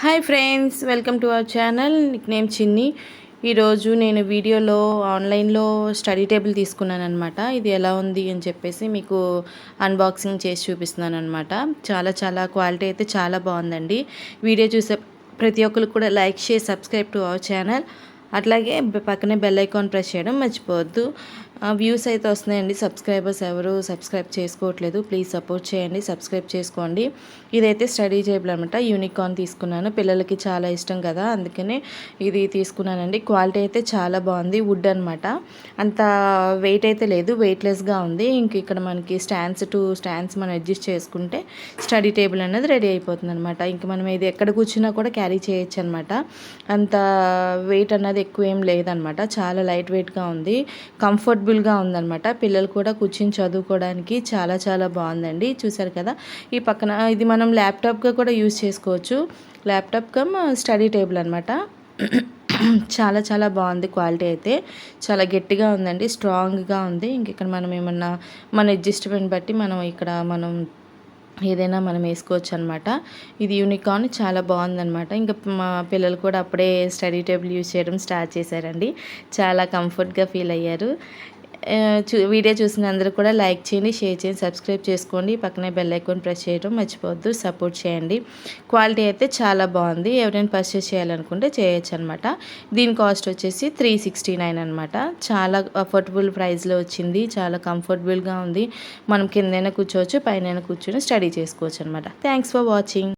Hi friends welcome to our channel nickname Chinni ఈరోజు నేను వీడియోలో ఆన్లైన్లో స్టడీ టేబుల్ తీసుకున్నాను అనమాట ఇది ఎలా ఉంది అని చెప్పేసి మీకు అన్బాక్సింగ్ చేసి చూపిస్తున్నాను అనమాట చాలా చాలా క్వాలిటీ అయితే చాలా బాగుందండి. వీడియో చూసే ప్రతి ఒక్కరు కూడా లైక్ చేసి సబ్స్క్రైబ్ టు అవర్ ఛానల్. అట్లాగే పక్కనే బెల్ ఐకాన్ ప్రెస్ చేయడం మర్చిపోవద్దు. వ్యూస్ అయితే వస్తున్నాయండి. సబ్స్క్రైబర్స్ ఎవరు సబ్స్క్రైబ్ చేసుకోవట్లేదు ప్లీజ్ సపోర్ట్ చేయండి సబ్స్క్రైబ్ చేసుకోండి. ఇదైతే స్టడీ టేబుల్ అనమాట యూనికాన్ తీసుకున్నాను. పిల్లలకి చాలా ఇష్టం కదా అందుకనే ఇది తీసుకున్నానండి. క్వాలిటీ అయితే చాలా బాగుంది. వుడ్ అనమాట అంత వెయిట్ అయితే లేదు. వెయిట్లెస్గా ఉంది. ఇంక ఇక్కడ మనకి స్టాండ్స్ టు స్టాండ్స్ మనం అడ్జస్ట్ చేసుకుంటే స్టడీ టేబుల్ అనేది రెడీ అయిపోతుంది అనమాట ఇంక మనం ఇది ఎక్కడ కూర్చున్నా కూడా క్యారీ చేయొచ్చు అనమాట అంత వెయిట్ అన్నది ఎక్కువ ఏం లేదనమాట. చాలా లైట్ వెయిట్గా ఉంది. కంఫర్టబుల్గా ఉందనమాట. పిల్లలు కూడా కూర్చొని చదువుకోవడానికి చాలా చాలా బాగుందండి. చూసారు కదా? ఈ పక్కన ఇది మనం ల్యాప్టాప్గా కూడా యూజ్ చేసుకోవచ్చు. ల్యాప్టాప్ కమ్ స్టడీ టేబుల్ అనమాట. చాలా చాలా బాగుంది క్వాలిటీ అయితే. చాలా గట్టిగా ఉందండి. స్ట్రాంగ్గా ఉంది. ఇంక ఇక్కడ మనం ఏమన్నా మన అడ్జస్ట్మెంట్ బట్టి మనం ఇక్కడ మనం ఏదైనా మనం వేసుకోవచ్చు అనమాట ఇది యూనికాన్ చాలా బాగుందనమాట. ఇంకా మా పిల్లలు కూడా అప్పుడే స్టడీ టేబుల్ యూజ్ చేయడం స్టార్ట్ చేశారండి. చాలా కంఫర్ట్గా ఫీల్ అయ్యారు. వీడియో చూసిన అందరూ కూడా లైక్ చేయండి షేర్ చేయండి సబ్స్క్రైబ్ చేసుకోండి. పక్కనే బెల్ ఐకాన్ ప్రెస్ చేయడం మర్చిపోవద్దు సపోర్ట్ చేయండి. క్వాలిటీ అయితే చాలా బాగుంది. ఎవరైనా పర్చేస్ చేయాలనుకుంటే చేయొచ్చు అనమాట దీని కాస్ట్ వచ్చేసి త్రీ సిక్స్టీ నైన్ అనమాట చాలా అఫోర్డబుల్ ప్రైస్లో వచ్చింది. చాలా కంఫర్టబుల్గా ఉంది. మనం కిందైనా కూర్చోవచ్చు పైన కూర్చొని స్టడీ చేసుకోవచ్చు అనమాట థ్యాంక్స్ ఫర్ వాచింగ్